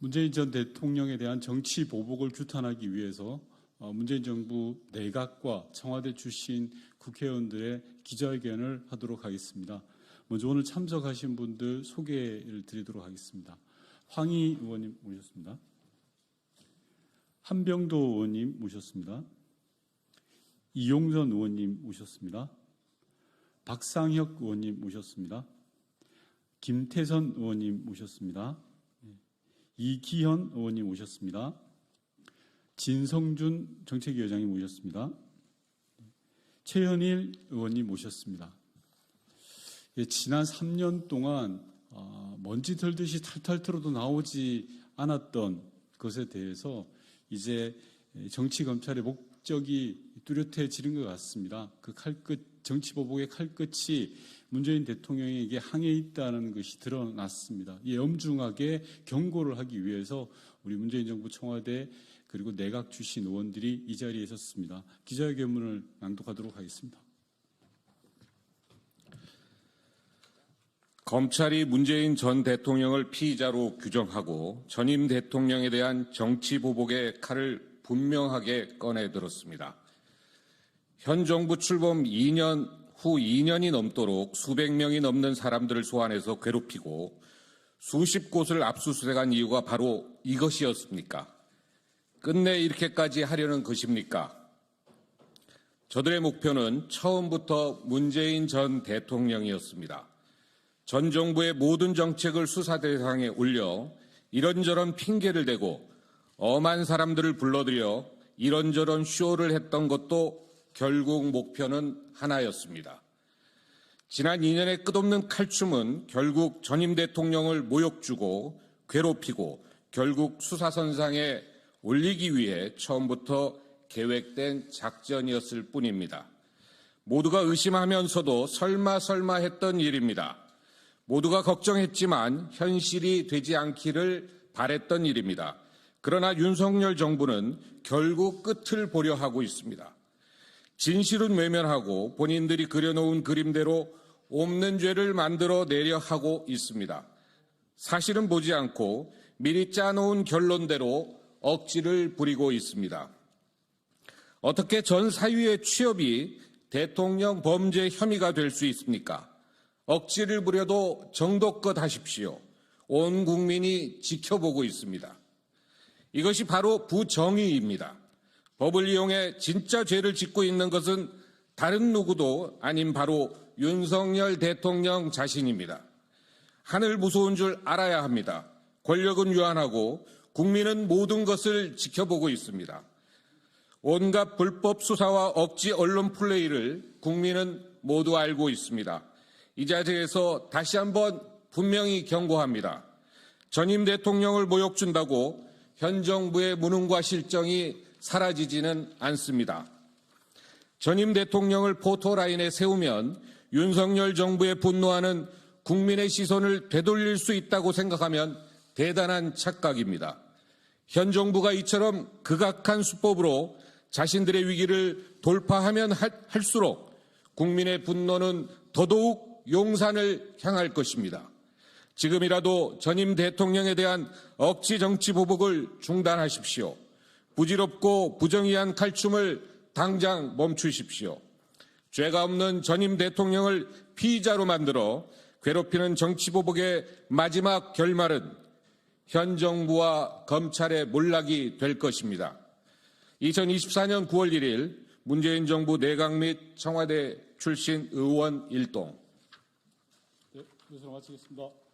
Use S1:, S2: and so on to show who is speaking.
S1: 문재인 전 대통령에 대한 정치 보복을 규탄하기 위해서 어, 문재인 정부 내각과 청와대 출신 국회의원들의 기자회견을 하도록 하겠습니다. 먼저 오늘 참석하신 분들 소개를 드리도록 하겠습니다. 황희 의원님 모셨습니다. 한병도 의원님 모셨습니다. 이용선 의원님 모셨습니다. 박상혁 의원님 모셨습니다. 김태선 의원님 모셨습니다. 이기현 의원님 오셨습니다. 진성준 정책위원장님 오셨습니다. 최현일 의원님 모셨습니다. 예, 지난 3년 동안 어, 먼지 털듯이 탈탈 털어도 나오지 않았던 것에 대해서 이제 정치 검찰의 목적이 뚜렷해지는 것 같습니다. 그 칼끝 정치 보복의 칼끝이 문재인 대통령에게 항해 있다는 것이 드러났습니다. 이 엄중하게 경고를 하기 위해서 우리 문재인 정부 청와대 그리고 내각 출신 의원들이 이 자리에 섰습니다. 기자회견문을 낭독하도록 하겠습니다.
S2: 검찰이 문재인 전 대통령을 피의자로 규정하고 전임 대통령에 대한 정치 보복의 칼을 분명하게 꺼내 들었습니다. 현 정부 출범 2년 후 2년이 넘도록 수백 명이 넘는 사람들을 소환해서 괴롭히고 수십 곳을 압수수색한 이유가 바로 이것이었습니까? 끝내 이렇게까지 하려는 것입니까? 저들의 목표는 처음부터 문재인 전 대통령이었습니다. 전 정부의 모든 정책을 수사 대상에 올려 이런저런 핑계를 대고 엄한 사람들을 불러들여 이런저런 쇼를 했던 것도 결국 목표는 하나였습니다. 지난 2년의 끝없는 칼춤은 결국 전임 대통령을 모욕 주고 괴롭히고 결국 수사선상에 올리기 위해 처음부터 계획된 작전이었을 뿐입니다. 모두가 의심하면서도 설마 설마 했던 일입니다. 모두가 걱정했지만 현실이 되지 않기를 바랬던 일입니다. 그러나 윤석열 정부는 결국 끝을 보려 하고 있습니다. 진실은 외면하고 본인들이 그려놓은 그림대로 없는 죄를 만들어 내려 하고 있습니다. 사실은 보지 않고 미리 짜놓은 결론대로 억지를 부리고 있습니다. 어떻게 전 사위의 취업이 대통령 범죄 혐의가 될 수 있습니까? 억지를 부려도 정도껏 하십시오. 온 국민이 지켜보고 있습니다. 이것이 바로 부정의입니다. 법을 이용해 진짜 죄를 짓고 있는 것은 다른 누구도 아닌 바로 윤석열 대통령 자신입니다. 하늘 무서운 줄 알아야 합니다. 권력은 유한하고 국민은 모든 것을 지켜보고 있습니다. 온갖 불법 수사와 억지 언론 플레이를 국민은 모두 알고 있습니다. 이 자리에서 다시 한번 분명히 경고합니다. 전임 대통령을 모욕 준다고 현 정부의 무능과 실정이 사라지지는 않습니다. 전임 대통령을 포토라인에 세우면 윤석열 정부에 분노하는 국민의 시선을 되돌릴 수 있다고 생각하면 대단한 착각입니다. 현 정부가 이처럼 극악한 수법으로 자신들의 위기를 돌파하면 할수록 국민의 분노는 더더욱 용산을 향할 것입니다. 지금이라도 전임 대통령에 대한 억지 정치 보복을 중단하십시오. 부질없고 부정의한 칼춤을 당장 멈추십시오. 죄가 없는 전임 대통령을 피의자로 만들어 괴롭히는 정치보복의 마지막 결말은 현 정부와 검찰의 몰락이 될 것입니다. 2024년 9월 1일 문재인 정부 내각 및 청와대 출신 의원 일동
S1: 네, 이것으로 마치겠습니다.